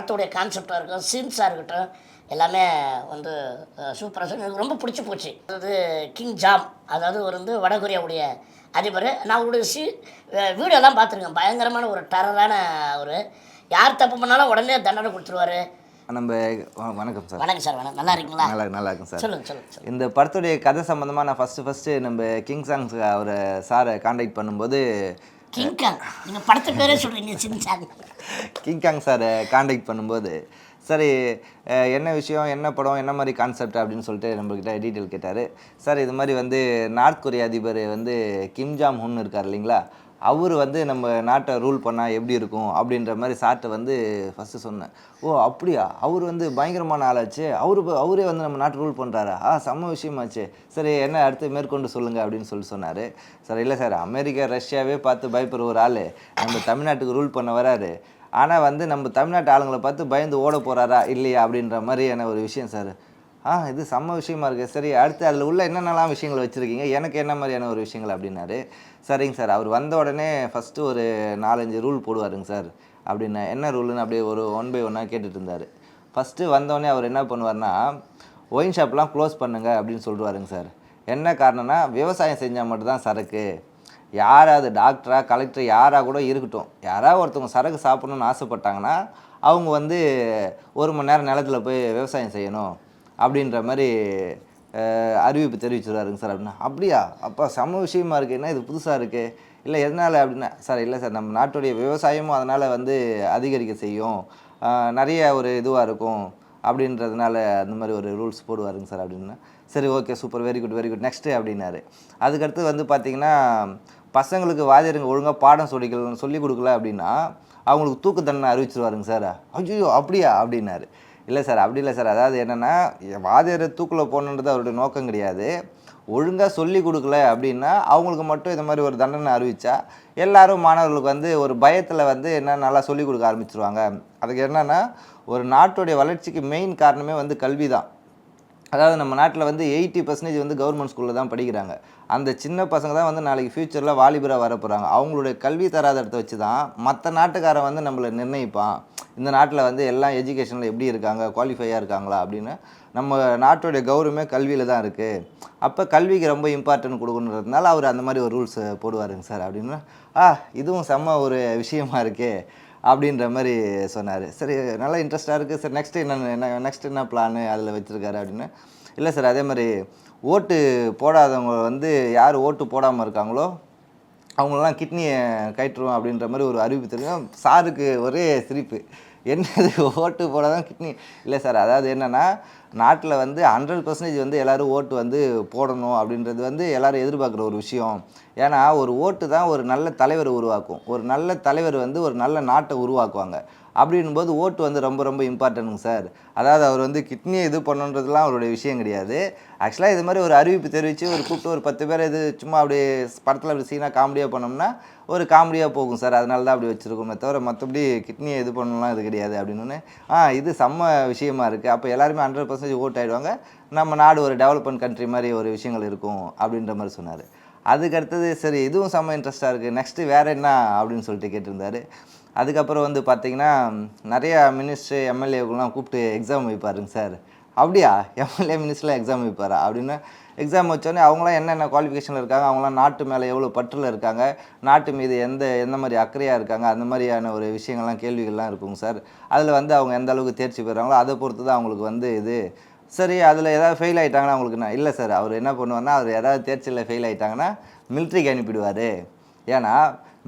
படத்துடைய கான்செப்டாக இருக்கட்டும் சீன்ஸாக இருக்கட்டும் எல்லாமே வந்து சூப்பராக எனக்கு ரொம்ப பிடிச்சி போச்சு. அதாவது கிங் ஜாம் அதாவது ஒரு வந்து வடகொரியாவுடைய அதிபர். நான் அவருடைய சி வீடியோலாம் பார்த்துருக்கேன். பயங்கரமான ஒரு டரரான ஒரு யார் தப்பு பண்ணாலும் உடனே தண்டனை கொடுத்துருவாரு. நம்ம வணக்கம் சார். வணக்கம் சார் வணக்கம். நல்லா இருக்கீங்களா? நல்லா நல்லா இருக்கும் சார். சொல்லுங்கள் சொல்லுங்கள் இந்த படத்துடைய கதை சம்மந்தமாக நான் ஃபஸ்ட்டு ஃபஸ்ட்டு நம்ம கிங் சாங்ஸ் அவரை சாரை காண்டாக்ட் பண்ணும்போது கிங்காங் நீங்கள் படத்தை பேரே சொல்கிறீங்க சின்சாங் கிங்காங் சாரை காண்டாக்ட் பண்ணும்போது சரி என்ன விஷயம் என்ன படம் என்ன மாதிரி கான்செப்ட் அப்படின்னு சொல்லிட்டு நம்மக்கிட்ட டீட்டெயில் கேட்டார். சார் இது மாதிரி வந்து நார்த் கொரிய அதிபர் வந்து கிம் ஜாம் ஹுன் இருக்கார் இல்லைங்களா? அவர் வந்து நம்ம நாட்டை ரூல் பண்ணால் எப்படி இருக்கும் அப்படின்ற மாதிரி சார்ட்டை வந்து ஃபஸ்ட்டு சொன்னேன். ஓ அப்படியா? அவர் வந்து பயங்கரமான ஆளாச்சு. அவரு அவரே வந்து நம்ம நாட்டை ரூல் பண்ணுறாரா ஆ செம்ம விஷயமாச்சு. சரி என்ன அடுத்து மேற்கொண்டு சொல்லுங்கள் அப்படின்னு சொல்லி சொன்னார். சார் இல்லை சார் அமெரிக்கா ரஷ்யாவே பார்த்து பயப்படுற ஒரு ஆள். நம்ம தமிழ்நாட்டுக்கு ரூல் பண்ண வராரு. ஆனால் வந்து நம்ம தமிழ்நாட்டு ஆளுங்களை பார்த்து பயந்து ஓட போகிறாரா இல்லையா அப்படின்ற மாதிரியான ஒரு விஷயம் சார். ஆ இது செம்ம விஷயமா இருக்குது சரி அடுத்து அதில் உள்ள என்னென்னலாம் விஷயங்கள் வச்சுருக்கீங்க? எனக்கு என்ன மாதிரியான ஒரு விஷயங்கள் அப்படின்னாரு. சரிங்க சார் அவர் வந்த உடனே ஃபஸ்ட்டு ஒரு நாலஞ்சு ரூல் போடுவாருங்க சார். அப்படின்னு என்ன ரூலுன்னு அப்படியே ஒரு ஒன் பை ஒன்னாக கேட்டுட்டு இருந்தார். ஃபஸ்ட்டு வந்தோடனே அவர் என்ன பண்ணுவார்னா ஒயின் ஷாப்லாம் க்ளோஸ் பண்ணுங்க அப்படின்னு சொல்லுவாருங்க சார். என்ன காரணம்னா விவசாயம் செஞ்சால் மட்டும்தான் சரக்கு. யாராவது டாக்டராக கலெக்டர் யாராக கூட இருக்கட்டும். யாராவது ஒருத்தவங்க சரக்கு சாப்பிட்ணுன்னு ஆசைப்பட்டாங்கன்னா அவங்க வந்து ஒரு மணி நேரம் நிலத்துல போய் விவசாயம் செய்யணும். அப்படின்ற மாதிரி அறிவிப்பு தெரிவிச்சிருவாருங்க சார் அப்படின்னா அப்படியா? அப்போ சம விஷயமா இருக்குது என்ன இது புதுசாக இருக்குது இல்லை எதனால் அப்படின்னா சார் இல்லை சார் நம்ம நாட்டுடைய விவசாயமும் அதனால் வந்து அதிகரிக்க செய்யும். நிறைய ஒரு இதுவாக இருக்கும் அப்படின்றதுனால அந்த மாதிரி ஒரு ரூல்ஸ் போடுவாருங்க சார் அப்படின்னா. சரி okay super very good very good next அப்படின்னாரு. அதுக்கடுத்து வந்து பார்த்தீங்கன்னா பசங்களுக்கு வாதியருங்க ஒழுங்காக பாடம் சொல்லிக்கல சொல்லி கொடுக்கல அப்படின்னா அவங்களுக்கு தூக்கு தண்டனை அறிவிச்சிருவாருங்க சார். ஐயோ அப்படியா? அப்படின்னாரு. இல்லை சார் அப்படி இல்லை சார். அதாவது என்னென்னா வாதியர் தூக்கில் போகணுன்றது அவருடைய நோக்கம் கிடையாது. ஒழுங்காக சொல்லி கொடுக்கல அப்படின்னா அவங்களுக்கு மட்டும் இந்த மாதிரி ஒரு தண்டனை அறிவித்தா எல்லாரும் மாணவர்களுக்கு வந்து ஒரு பயத்தில் வந்து என்ன நல்லா சொல்லிக் கொடுக்க ஆரம்பிச்சிருவாங்க. அதுக்கு என்னென்னா ஒரு நாட்டுடைய வளர்ச்சிக்கு மெயின் காரணமே வந்து கல்வி தான் அதாவது நம்ம நாட்டில் வந்து எயிட்டி பர்சன்டேஜ் வந்து கவர்மெண்ட் ஸ்கூலில் தான் படிக்கிறாங்க. அந்த சின்ன பசங்க தான் வந்து நாளைக்கு ஃப்யூச்சரில் வாலிபராக வர போகிறாங்க அவங்களுடைய கல்வி தராதரத்தை வச்சு தான் மற்ற நாட்டுக்காரன் வந்து நம்மளை நிர்ணயிப்பான். இந்த நாட்டில் வந்து எல்லாம் எஜுகேஷனில் எப்படி இருக்காங்க குவாலிஃபையாக இருக்காங்களா அப்படின்னு நம்ம நாட்டுடைய கௌரவமே கல்வியில் தான் இருக்குது அப்போ கல்விக்கு ரொம்ப இம்பார்ட்டன்ட் கொடுக்கணுன்றதுனால அவர் அந்த மாதிரி ஒரு ரூல்ஸ் போடுவாருங்க சார் அப்படின்னு. ஆ இதுவும் செம்ம ஒரு விஷயமா இருக்கே அப்படின்ற மாதிரி சொன்னார். சரி நல்லா இன்ட்ரெஸ்ட்டாக இருக்குது சார் நெக்ஸ்ட் என்ன என்ன நெக்ஸ்ட் என்ன பிளானு அதில் வச்சுருக்காரு அப்படின்னு. இல்லை சார் அதே மாதிரி ஓட்டு போடாதவங்க வந்து யார் ஓட்டு போடாமல் இருக்காங்களோ அவங்களெல்லாம் கிட்னியை கயிற்றுவோம் அப்படின்ற மாதிரி ஒரு அறிவிப்பு தெரியும் சாருக்கு ஒரே சிரிப்பு. என்னது ஓட்டு போடாதான் கிட்னி. இல்லை சார் அதாவது என்னென்னா நாட்டில் வந்து ஹண்ட்ரட் பர்சன்டேஜ் வந்து எல்லோரும் ஓட்டு வந்து போடணும் அப்படின்றது வந்து எல்லோரும் எதிர்பார்க்குற ஒரு விஷயம். ஏன்னா ஒரு ஓட்டு தான் ஒரு நல்ல தலைவர் உருவாக்கும். ஒரு நல்ல தலைவர் வந்து ஒரு நல்ல நாட்டை உருவாக்குவாங்க. அப்படின்னும் போது ஓட்டு வந்து ரொம்ப ரொம்ப இம்பார்ட்டன்ட்டுங்க சார். அதாவது அவர் வந்து கிட்னியை இது பண்ணுன்றதுலாம் அவருடைய விஷயம் கிடையாது. ஆக்சுவலாக இது மாதிரி ஒரு அறிவிப்பு தெரிவித்து ஒரு கூப்பிட்டு ஒரு பத்து பேர் இது சும்மா அப்படியே படத்தில் அப்படி சீனாக காமெடியாக பண்ணோம்னா ஒரு காமெடியாக போகும் சார். அதனால தான் அப்படி வச்சுருக்கோமே தவிர மற்றபடி கிட்னியை இது பண்ணலாம் இது கிடையாது அப்படின்னு. ஆ இது செம்ம விஷயமா இருக்குது அப்போ எல்லாருமே ஹண்ட்ரட் பர்சன்டேஜ் ஓட் ஆகிடுவாங்க நம்ம நாடு ஒரு டெவலப்மெண்ட் கண்ட்ரி மாதிரி ஒரு விஷயங்கள் இருக்கும் அப்படின்ற மாதிரி சொன்னார். அதுக்கு அடுத்தது சரி இதுவும் செம்ம இன்ட்ரெஸ்ட்டாக இருக்குது நெக்ஸ்ட்டு வேறு என்ன அப்படின்னு சொல்லிட்டு கேட்டிருந்தாரு. அதுக்கப்புறம் வந்து பார்த்தீங்கன்னா நிறையா மினிஸ்ட்ரு எம்எல்ஏக்கெல்லாம் கூப்பிட்டு எக்ஸாம் வைப்பாருங்க சார். அப்படியா? எம்எல்ஏ மினிஸ்டர்லாம் எக்ஸாம் வைப்பாரா? அப்படின்னு எக்ஸாம் வச்சோடனே அவங்களாம் என்னென்ன குவாலிஃபிகேஷனில் இருக்காங்க? அவங்களாம் நாட்டு மேலே எவ்வளோ பற்றில் இருக்காங்க? நாட்டு மீது எந்த எந்த மாதிரி அக்கறையாக இருக்காங்க? அந்த மாதிரியான ஒரு விஷயங்கள்லாம் கேள்விகள்லாம் இருக்குங்க சார். அதில் வந்து அவங்க எந்த அளவுக்கு தேர்ச்சி பெறாங்களோ அதை பொறுத்து தான் அவங்களுக்கு வந்து இது. சரி அதில் ஏதாவது ஃபெயில் ஆகிட்டாங்கன்னா அவங்களுக்கு நான் இல்லை சார் அவர் என்ன பண்ணுவார்னா அவர் ஏதாவது தேர்ச்சியில் ஃபெயில் ஆகிட்டாங்கன்னா மிலிட்ரிக்கு அனுப்பிடுவார். ஏன்னா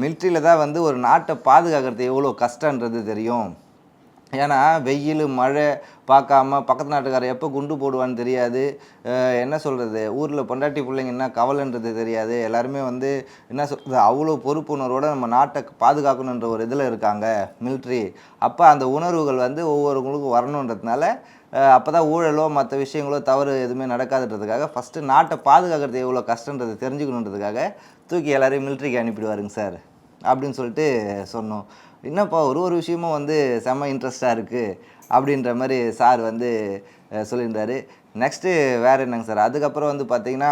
மிலிட்ரியில் தான் வந்து ஒரு நாட்டை பாதுகாக்கிறது எவ்வளோ கஷ்டன்றது தெரியும். ஏன்னா வெயில் மழை பார்க்காம பக்கத்து நாட்டுக்காரர் எப்போ குண்டு போடுவான்னு தெரியாது. என்ன சொல்கிறது ஊரில் பொண்டாட்டி பிள்ளைங்க என்ன கவலைன்றது தெரியாது. எல்லாருமே வந்து என்ன சொல்கிறது அவ்வளோ பொறுப்புணர்வோடு நம்ம நாட்டை பாதுகாக்கணுன்ற ஒரு இதில் இருக்காங்க மிலிட்ரி அப்போ அந்த உணர்வுகள் வந்து ஒவ்வொருவங்களுக்கும் வரணுன்றதுனால அப்போ தான் ஊழலோ மற்ற விஷயங்களோ தவறு எதுவுமே நடக்காதுன்றதுக்காக ஃபஸ்ட்டு நாட்டை பாதுகாக்கிறது எவ்வளோ கஷ்டன்றது தெரிஞ்சுக்கணுன்றதுக்காக தூக்கி எல்லோரையும் மிலிட்ரிக்கு அனுப்பிடுவாருங்க சார். அப்படின்னு சொல்லிட்டு சொன்னோம். என்னப்பா ஒரு ஒரு விஷயமும் வந்து செம்ம இன்ட்ரெஸ்டாக இருக்குது அப்படின்ற மாதிரி சார் வந்து சொல்லியிருந்தார் சொல்லியிருந்தாரு. நெக்ஸ்ட்டு வேறு என்னங்க சார்? அதுக்கப்புறம் வந்து பார்த்தீங்கன்னா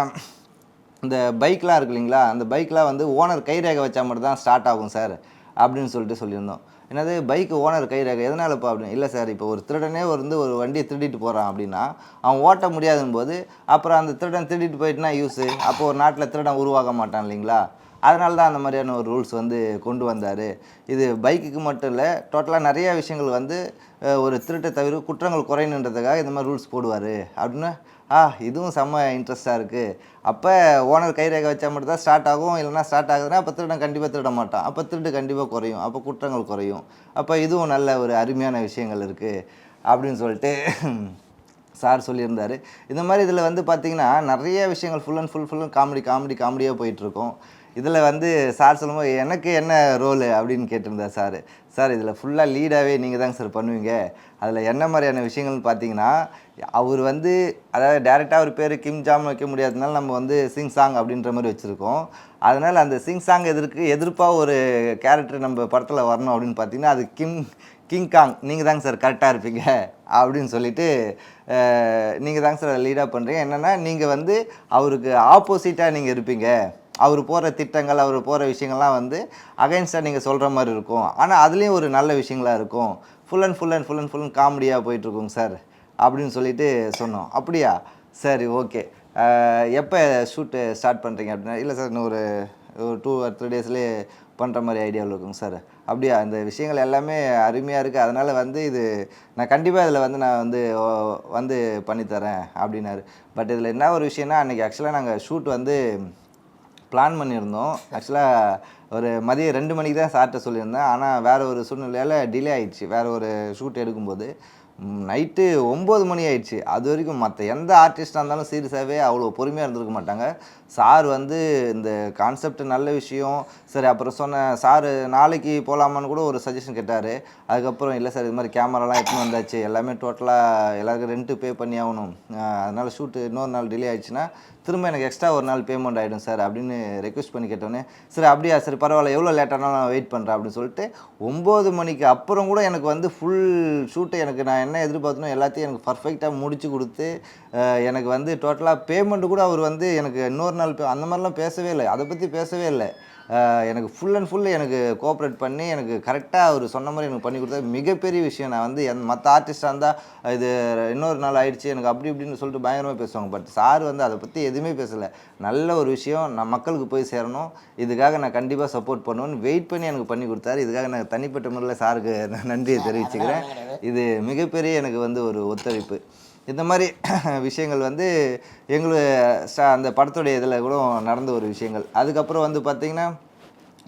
இந்த பைக்லாம் இருக்கு இல்லைங்களா? அந்த பைக்லாம் வந்து ஓனர் கைரேகை வச்சா மட்டும் தான் ஸ்டார்ட் ஆகும் சார் அப்படின்னு சொல்லிட்டு சொல்லியிருந்தோம். என்னது பைக்கு ஓனர் கை ரேகை எதனாலப்பா அப்படின்னு இல்லை சார் இப்போ ஒரு திருடனே வந்து ஒரு வண்டியை திருடிட்டு போகிறான் அப்படின்னா அவன் ஓட்ட முடியாதும் போது அப்புறம் அந்த திருடன் திருடிட்டு போயிட்டுனா யூஸு அப்போ ஒரு நாட்டில் திருடன் உருவாக மாட்டான் இல்லைங்களா? அதனால தான் அந்த மாதிரியான ஒரு ரூல்ஸ் வந்து கொண்டு வந்தார். இது பைக்குக்கு மட்டும் இல்லை டோட்டலாக நிறைய விஷயங்கள் வந்து ஒரு திருட்டை தவிர குற்றங்கள் குறையணுன்றதுக்காக இந்த மாதிரி ரூல்ஸ் போடுவார். அப்படின்னு ஆ இதுவும் செம்ம இன்ட்ரெஸ்ட்டாக இருக்குது அப்போ ஓனர் கைரேகை வச்சா மட்டும் தான் ஸ்டார்ட் ஆகும். இல்லைனா ஸ்டார்ட் ஆகுதுன்னா அப்போ திருடன் கண்டிப்பாக திருட மாட்டான். அப்போ திருட்டு கண்டிப்பாக குறையும். அப்போ குற்றங்கள் குறையும். அப்போ இதுவும் நல்ல ஒரு அருமையான விஷயங்கள் இருக்குது அப்படின்னு சொல்லிட்டு சார் சொல்லியிருந்தார். இந்த மாதிரி இதில் வந்து பார்த்தீங்கன்னா நிறைய விஷயங்கள் full and full full comedy comedy காமெடியாக போயிட்டுருக்கோம் இதில் வந்து சார் சொல்லும்போது எனக்கு என்ன ரோலு அப்படின்னு கேட்டிருந்தார் சார். சார் இதில் ஃபுல்லாக லீடாகவே நீங்கள் தாங்க சார் பண்ணுவீங்க. அதில் என்ன மாதிரியான விஷயங்கள்னு பார்த்தீங்கன்னா அவர் வந்து அதாவது டேரெக்டாக அவர் பேர் கிம் ஜாம் வைக்க முடியாததுனால நம்ம வந்து சிங் சாங் அப்படின்ற மாதிரி வச்சுருக்கோம். அதனால் அந்த சிங் சாங் எதிர்க்கு எதிர்ப்பாக ஒரு கேரக்டர் நம்ம படத்தில் வரணும் அப்படின்னு பார்த்தீங்கன்னா அது கிம் கிங் காங் நீங்கள் தாங்க சார் கரெக்டாக இருப்பீங்க அப்படின்னு சொல்லிட்டு நீங்கள் தாங்க சார் லீடாக பண்ணுறீங்க என்னென்னா நீங்கள் வந்து அவருக்கு ஆப்போசிட்டாக நீங்கள் இருப்பீங்க. அவர் போகிற திட்டங்கள் அவர் போகிற விஷயங்கள்லாம் வந்து அகைன்ஸ்டாக நீங்கள் சொல்கிற மாதிரி இருக்கும். ஆனால் அதுலேயும் ஒரு நல்ல விஷயங்களாக இருக்கும். Full and full and full and full and காமெடியாக போயிட்டுருக்குங்க சார் அப்படின்னு சொல்லிட்டு சொன்னோம். அப்படியா? சரி ஓகே எப்போ ஷூட்டு ஸ்டார்ட் பண்ணுறீங்க அப்படின்னா இல்லை சார் இன்னும் ஒரு ஒரு டூ ஆர் த்ரீ டேஸ்லேயே பண்ணுற மாதிரி ஐடியாவில் இருக்குங்க சார் அப்படியா? இந்த விஷயங்கள் எல்லாமே அருமையாக இருக்குது அதனால் வந்து இது நான் கண்டிப்பாக இதில் வந்து நான் வந்து வந்து பண்ணித்தரேன் அப்படின்னாரு. பட் இதில் என்ன ஒரு விஷயம்னா அன்றைக்கி ஆக்சுவலாக நாங்கள் ஷூட் வந்து பிளான் பண்ணியிருந்தோம். ஆக்சுவலாக ஒரு மதியம் ரெண்டு மணிக்கு தான் சார்ட்ட சொல்லியிருந்தேன். ஆனால் வேறு ஒரு சூழ்நிலையால் டிலே ஆயிடுச்சு. வேறு ஒரு ஷூட் எடுக்கும்போது. நைட்டு ஒம்பது மணி ஆயிடுச்சு. அது வரைக்கும் மற்ற எந்த ஆர்டிஸ்டாக இருந்தாலும் சீரியஸாகவே அவ்வளோ பொறுமையாக இருந்திருக்க மாட்டாங்க. சார் வந்து இந்த கான்செப்ட் நல்ல விஷயம். சரி அப்புறம் சொன்ன சார் நாளைக்கு போகலாமான்னு கூட ஒரு சஜஷன் கேட்டார். அதுக்கப்புறம் இல்லை சார் இது மாதிரி கேமராலாம் எடுத்துன்னு வந்தாச்சு. எல்லாமே டோட்டலாக எல்லாருக்கும் ரெண்ட்டு பே பண்ணி ஆகணும். அதனால் ஷூட்டு இன்னொரு நாள் டிலே ஆயிடுச்சுன்னா திரும்ப எனக்கு எக்ஸ்ட்ரா ஒரு நாள் பேமெண்ட் ஆகிடும் சார் அப்படின்னு ரெக்வஸ்ட் பண்ணி கேட்டோன்னே சரி அப்படியா சரி பரவாயில்ல எவ்வளோ லேட்டானாலும் நான் வெயிட் பண்ணுறேன் அப்படின்னு சொல்லிட்டு ஒம்பது மணிக்கு அப்புறம் கூட எனக்கு வந்து ஃபுல் ஷூட்டை எனக்கு நான் என்ன எதிர்பார்த்தனோ எல்லாத்தையும் எனக்கு பர்ஃபெக்டாக முடிச்சு கொடுத்து எனக்கு வந்து டோட்டலாக பேமெண்ட் கூட அவர் வந்து எனக்கு இன்னொரு நாள் அந்த மாதிரிலாம் பேசவே இல்லை. அதை பற்றி பேசவே இல்லை. எனக்கு ஃபுல் அண்ட் ஃபுல் எனக்கு கோஆப்ரேட் பண்ணி எனக்கு கரெக்டாக அவர் சொன்ன மாதிரி எனக்கு பண்ணி கொடுத்தா மிகப்பெரிய விஷயம். நான் வந்து என் மற்ற ஆர்டிஸ்டாக இருந்தால் இது இன்னொரு நாள் ஆயிடுச்சு எனக்கு அப்படி இப்படின்னு சொல்லிட்டு பயங்கரமாக பேசுவாங்க. பட் சார் வந்து அதை பற்றி எதுவுமே பேசலை. நல்ல ஒரு விஷயம். நான் மக்களுக்கு போய் சேரணும். இதுக்காக நான் கண்டிப்பாக சப்போர்ட் பண்ணுவேன்னு வெயிட் பண்ணி எனக்கு பண்ணி கொடுத்தாரு. இதுக்காக நான் தனிப்பட்ட முறையில் சாருக்கு நன்றியை தெரிவிச்சுக்கிறேன். இது மிகப்பெரிய எனக்கு வந்து ஒரு ஒத்துழைப்பு. இந்த மாதிரி விஷயங்கள் வந்து எங்களுக்கு அந்த படத்துடைய இதில் கூட நடந்த ஒரு விஷயங்கள். அதுக்கப்புறம் வந்து பார்த்திங்கன்னா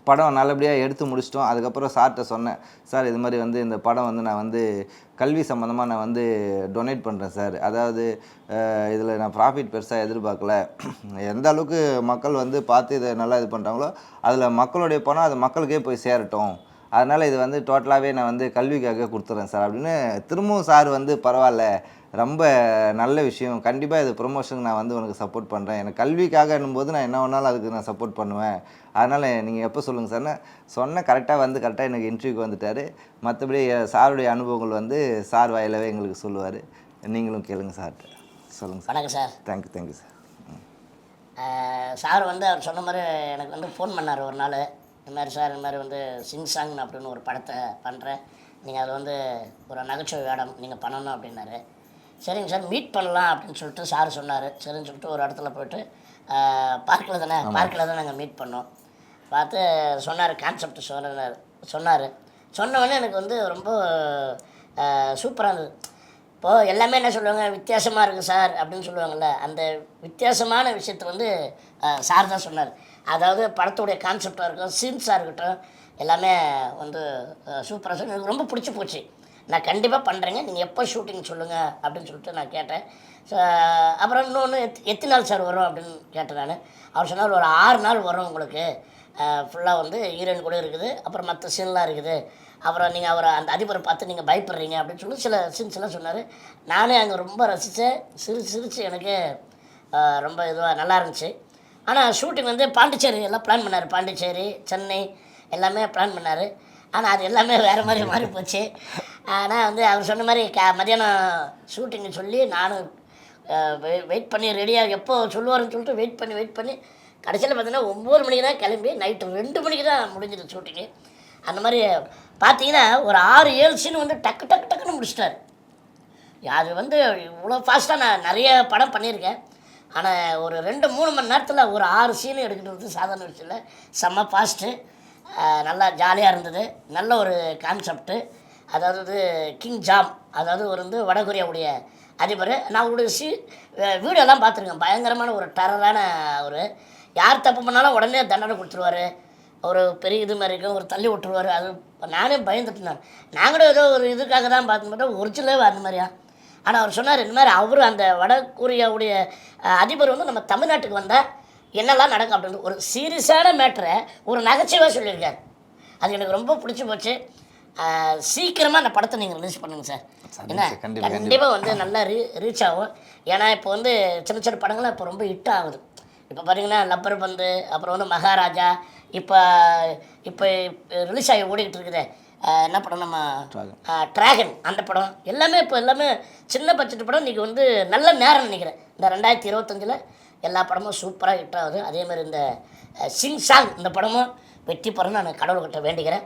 படம் நல்லபடியாக எடுத்து முடிச்சிட்டோம். அதுக்கப்புறம் சார்கிட்ட சொன்னேன் சார் இது மாதிரி வந்து இந்த படம் வந்து நான் வந்து கல்வி சம்மந்தமாக நான் வந்து டொனேட் பண்ணுறேன் சார். அதாவது இதில் நான் ப்ராஃபிட் பெருசாக எதிர்பார்க்கல. எந்த அளவுக்கு மக்கள் வந்து பார்த்து இதை நல்லா இது பண்ணுறாங்களோ அதில் மக்களுடைய பணம் அது மக்களுக்கே போய் சேரட்டும். அதனால் இது வந்து டோட்டலாகவே நான் வந்து கல்விக்காக கொடுத்துட்றேன் சார். அப்படின்னு திரும்பவும் சார் வந்து பரவாயில்ல. ரொம்ப நல்ல விஷயம். கண்டிப்பாக இது ப்ரொமோஷனுக்கு நான் வந்து உனக்கு சப்போர்ட் பண்ணுறேன் எனக்கு கல்விக்காக போது நான் என்ன வேணாலும் அதுக்கு நான் சப்போர்ட் பண்ணுவேன். அதனால் நீங்கள் எப்போ சொல்லுங்கள் சார்னு சொன்ன கரெக்டாக வந்து கரெக்டாக எனக்கு இன்டர்வியூக்கு வந்துட்டார். மற்றபடி சாருடைய அனுபவங்கள் வந்து சார் வாயிலவே எங்களுக்கு சொல்லுவார். நீங்களும் கேளுங்க சார்கிட்ட சொல்லுங்கள் சார். வணக்கம் sir. Thank you thank you sir. Sir வந்து அவர் சொன்ன மாதிரி எனக்கு வந்து ஃபோன் பண்ணார் ஒரு நாள். இந்த மாதிரி சார் இந்த மாதிரி வந்து சிங் சாங் அப்படின்னு ஒரு படத்தை பண்ணுறேன் நீங்கள் அதில் வந்து ஒரு நகைச்சுவை வேடம் நீங்கள் பண்ணணும் அப்படின்னாரு. சரிங்க சார் மீட் பண்ணலாம் அப்படின்னு சொல்லிட்டு சார் சொன்னார். சரின்னு சொல்லிட்டு ஒரு இடத்துல போயிட்டு பார்க்கில் தானே பார்க்கில் தான் நாங்கள் மீட் பண்ணோம். பார்த்து சொன்னார் கான்செப்ட் சொன்னார் சொன்னார். சொன்னவொடனே எனக்கு வந்து ரொம்ப சூப்பராக இருந்தது. இப்போது எல்லாமே என்ன சொல்லுவாங்க வித்தியாசமாக இருக்குது சார் அப்படின்னு சொல்லுவாங்கள்ல அந்த வித்தியாசமான விஷயத்தை வந்து சார் தான் சொன்னார். அதாவது படத்துடைய கான்செப்டாக இருக்கட்டும் சீன்ஸாக இருக்கட்டும் எல்லாமே வந்து சூப்பராக சொல்லி எனக்கு ரொம்ப பிடிச்சி போச்சு. நான் கண்டிப்பாக பண்ணுறேங்க நீங்கள் எப்போ ஷூட்டிங் சொல்லுங்கள் அப்படின்னு சொல்லிட்டு நான் கேட்டேன். ஸோ அப்புறம் இன்னொன்று எத் எத்தனை நாள் சார் வரும் அப்படின்னு கேட்டேன் நான். அவர் சொன்னார் ஒரு ஆறு நாள் வரும் உங்களுக்கு. ஃபுல்லாக வந்து ஹீரோயின் கூட இருக்குது. அப்புறம் மற்ற சீன்லாம் இருக்குது. அப்புறம் நீங்கள் அவரை அந்த அதிபரை பார்த்து நீங்கள் பயப்படுறீங்க. அப்படின்னு சொல்லி சில சீன்ஸ் எல்லாம் சொன்னார். நானே அங்கே ரொம்ப ரசித்தேன் சிரி சிரித்து எனக்கு ரொம்ப இதுவாக நல்லா இருந்துச்சு. ஆனால் ஷூட்டிங் வந்து பாண்டிச்சேரி எல்லாம் பிளான் பண்ணார். பாண்டிச்சேரி சென்னை எல்லாமே பிளான் பண்ணார். ஆனால் அது எல்லாமே வேறு மாதிரி மாறி போச்சு ஆனால் வந்து அவர் சொன்ன மாதிரி க மதியானம் ஷூட்டிங்னு சொல்லி நானும் வெயிட் பண்ணி ரெடியாக எப்போ சொல்லுவாருன்னு சொல்லிட்டு வெயிட் பண்ணி வெயிட் பண்ணி கடைசியில் பார்த்தீங்கன்னா ஒம்பது மணிக்கு தான் கிளம்பி நைட்டு ரெண்டு மணிக்கு தான் முடிஞ்சது ஷூட்டிங்கு அந்த மாதிரி பார்த்தீங்கன்னா ஒரு ஆறு ஏழு சீன் வந்து டக்கு டக்கு டக்குன்னு முடிச்சிட்டாரு. அது வந்து இவ்வளோ ஃபாஸ்ட்டாக நான் நிறைய படம் பண்ணியிருக்கேன். ஆனால் ஒரு ரெண்டு மூணு மணி நேரத்தில் ஒரு ஆறு சீன் எடுக்கிறது சாதாரண விஷயம் இல்லை. செம்ம ஃபாஸ்ட்டு நல்லா ஜாலியாக இருந்தது. நல்ல ஒரு கான்செப்ட்டு அதாவது கிங் ஜாம் அதாவது ஒரு வந்து வடகொரியாவுடைய அதிபர். நான் அவருடைய சி வீடியோலாம் பார்த்துருக்கேன். பயங்கரமான ஒரு டரரான ஒரு யார் தப்பு பண்ணாலும் உடனே தண்டனை கொடுத்துருவாரு. ஒரு பெரிய இது மாதிரி இருக்கும். ஒரு தள்ளி விட்டுருவார். அது நானே பயந்துட்டு நான் நாங்களும் ஏதோ ஒரு இதுக்காக தான் பார்த்து பார்த்தா ஒரிஜினலே அந்த மாதிரியா? ஆனால் அவர் சொன்னார் இந்த மாதிரி அவர் அந்த வட கொரியாவுடைய அதிபர் வந்து நம்ம தமிழ்நாட்டுக்கு வந்தால் என்னெல்லாம் நடக்கும் அப்படின்னு ஒரு சீரியஸான மேட்டரை ஒரு நகைச்சுவாக சொல்லியிருக்காரு. அது எனக்கு ரொம்ப பிடிச்சி போச்சு. சீக்கிரமாக அந்த படத்தை நீங்கள் ரிலீஸ் பண்ணுங்க சார். என்ன? கண்டிப்பாக வந்து நல்லா ரீ ரீச் ஆகும். ஏன்னா இப்போ வந்து சின்ன சின்ன படங்கள்லாம் இப்போ ரொம்ப ஹிட் ஆகுது. இப்போ பார்த்தீங்கன்னா லப்பர் பந்து அப்புறம் வந்து மகாராஜா இப்போ இப்போ ரிலீஸ் ஆகி ஓடிக்கிட்டு இருக்குதே. என்ன படம் நம்ம. ட்ராகன் அந்த படம். எல்லாமே இப்போ எல்லாமே சின்ன பட்ஜெட் படம். இன்றைக்கி வந்து நல்ல நேரம் நினைக்கிறேன். இந்த ரெண்டாயிரத்தி இருபத்தஞ்சில் எல்லா படமும் சூப்பராக ஹிட் ஆகுது. அதே மாதிரி இந்த சிங் சாங் இந்த படமும் வெற்றி பெறணும்னு நான் கடவுள்கிட்ட வேண்டிக்கிறேன்